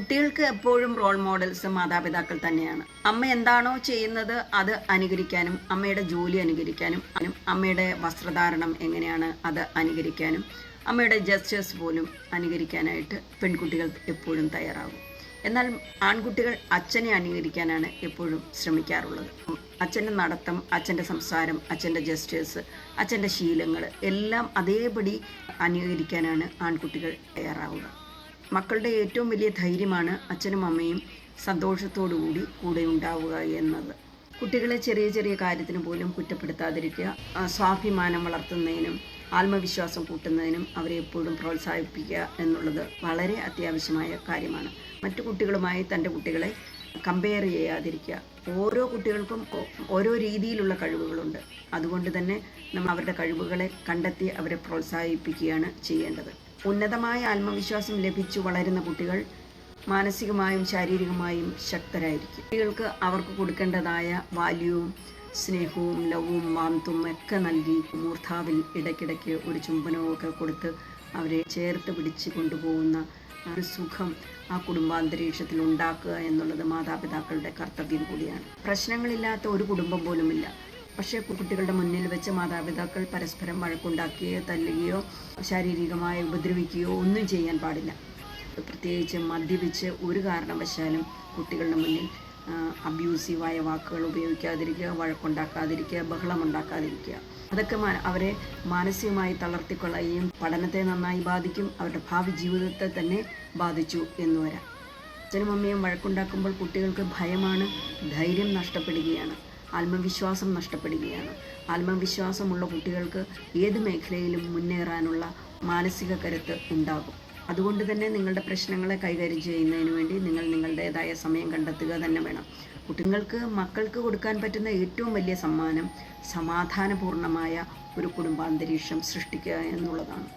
കുട്ടികൾക്ക് എപ്പോഴും role models മാതാപിതാക്കൾ തന്നെയാണ്. അമ്മ എന്താണോ ചെയ്യുന്നത് അത് അനുകരിക്കാനും അമ്മയുടെ ജോലി അനുകരിക്കാനും അമ്മയുടെ വസ്ത്രധാരണം എങ്ങനെയാണ് അത് അനുകരിക്കാനും അമ്മയുടെ ജസ്റ്റേഴ്സ് പോലും അനുകരിക്കാനായിട്ട് പെൺകുട്ടികൾ എപ്പോഴും തയ്യാറാകും. എന്നാൽ ആൺകുട്ടികൾ അച്ഛനെ അനുകരിക്കാനാണ് എപ്പോഴും ശ്രമിക്കാറുള്ളത്. അച്ഛന്റെ നടത്തം അച്ഛന്റെ സംസാരം അച്ഛന്റെ ജസ്റ്റേഴ്സ് അച്ഛന്റെ ശീലങ്ങൾ എല്ലാം അതേപടി അനുകരിക്കാനാണ് ആൺകുട്ടികൾ തയ്യാറാവുക. മക്കളുടെ ഏറ്റവും വലിയ ധൈര്യമാണ് അച്ഛനും അമ്മയും സന്തോഷത്തോടുകൂടി കൂടെ ഉണ്ടാവുക എന്നത്. കുട്ടികളെ ചെറിയ ചെറിയ കാര്യത്തിന് പോലും കുറ്റപ്പെടുത്താതിരിക്കുക സ്വാഭിമാനം വളർത്തുന്നതിനും ആത്മവിശ്വാസം കൂട്ടുന്നതിനും അവരെ എപ്പോഴും പ്രോത്സാഹിപ്പിക്കുക എന്നുള്ളത് വളരെ അത്യാവശ്യമായ കാര്യമാണ്. മറ്റു കുട്ടികളുമായി തന്റെ കുട്ടികളെ കമ്പയർ ചെയ്യാതിരിക്കുക. ഓരോ കുട്ടികൾക്കും ഓരോ രീതിയിലുള്ള കഴിവുകളുണ്ട്. അതുകൊണ്ട് തന്നെ നമ്മൾ അവരുടെ കഴിവുകളെ കണ്ടെത്തി അവരെ പ്രോത്സാഹിപ്പിക്കുകയാണ് ചെയ്യേണ്ടത്. ഉന്നതമായ ആത്മവിശ്വാസം ലഭിച്ചു വളരുന്ന കുട്ടികൾ മാനസികമായും ശാരീരികമായും ശക്തരായിരിക്കും. കുട്ടികൾക്ക് അവർക്ക് കൊടുക്കേണ്ടതായ വാല്യൂവും സ്നേഹവും ലവും മാന്തും ഒക്കെ നൽകി മൂർധാവിൽ ഇടയ്ക്കിടയ്ക്ക് ഒരു ചുംബനവും ഒക്കെ കൊടുത്ത് അവരെ ചേർത്ത് പിടിച്ച് കൊണ്ടുപോകുന്ന ഒരു സുഖം ആ കുടുംബാന്തരീക്ഷത്തിൽ ഉണ്ടാക്കുക എന്നുള്ളത് മാതാപിതാക്കളുടെ കർത്തവ്യം കൂടിയാണ്. പ്രശ്നങ്ങളില്ലാത്ത ഒരു കുടുംബം പോലുമില്ല. പക്ഷേ കുട്ടികളുടെ മുന്നിൽ വെച്ച് മാതാപിതാക്കൾ പരസ്പരം വഴക്കുണ്ടാക്കുകയോ തല്ലുകയോ ശാരീരികമായി ഉപദ്രവിക്കുകയോ ഒന്നും ചെയ്യാൻ പാടില്ല. പ്രത്യേകിച്ച് മദ്യപിച്ച് ഒരു കാരണവശാലും കുട്ടികളുടെ മുന്നിൽ അബ്യൂസീവായ വാക്കുകൾ ഉപയോഗിക്കാതിരിക്കുക വഴക്കുണ്ടാക്കാതിരിക്കുക ബഹളമുണ്ടാക്കാതിരിക്കുക. അതൊക്കെ അവരെ മാനസികമായി തളർത്തിക്കൊള്ളുകയും പഠനത്തെ നന്നായി ബാധിക്കും അവരുടെ ഭാവി ജീവിതത്തെ തന്നെ ബാധിച്ചു എന്ന് വരാം. അച്ഛനും അമ്മയും വഴക്കുണ്ടാക്കുമ്പോൾ കുട്ടികൾക്ക് ഭയമാണ് ധൈര്യം നഷ്ടപ്പെടുകയാണ്. ആത്മവിശ്വാസം നഷ്ടപ്പെടുകയാണ്. ആത്മവിശ്വാസമുള്ള കുട്ടികൾക്ക് ഏത് മേഖലയിലും മുന്നേറാനുള്ള മാനസിക കരുത്ത് ഉണ്ടാകും. അതുകൊണ്ട് തന്നെ നിങ്ങളുടെ പ്രശ്നങ്ങളെ കൈകാര്യം ചെയ്യുന്നതിന് വേണ്ടി നിങ്ങൾ നിങ്ങളുടേതായ സമയം കണ്ടെത്തുക തന്നെ വേണം. കുട്ടികൾക്ക് മക്കൾക്ക് കൊടുക്കാൻ പറ്റുന്ന ഏറ്റവും വലിയ സമ്മാനം സമാധാനപൂർണമായ ഒരു കുടുംബാന്തരീക്ഷം സൃഷ്ടിക്കുക എന്നുള്ളതാണ്.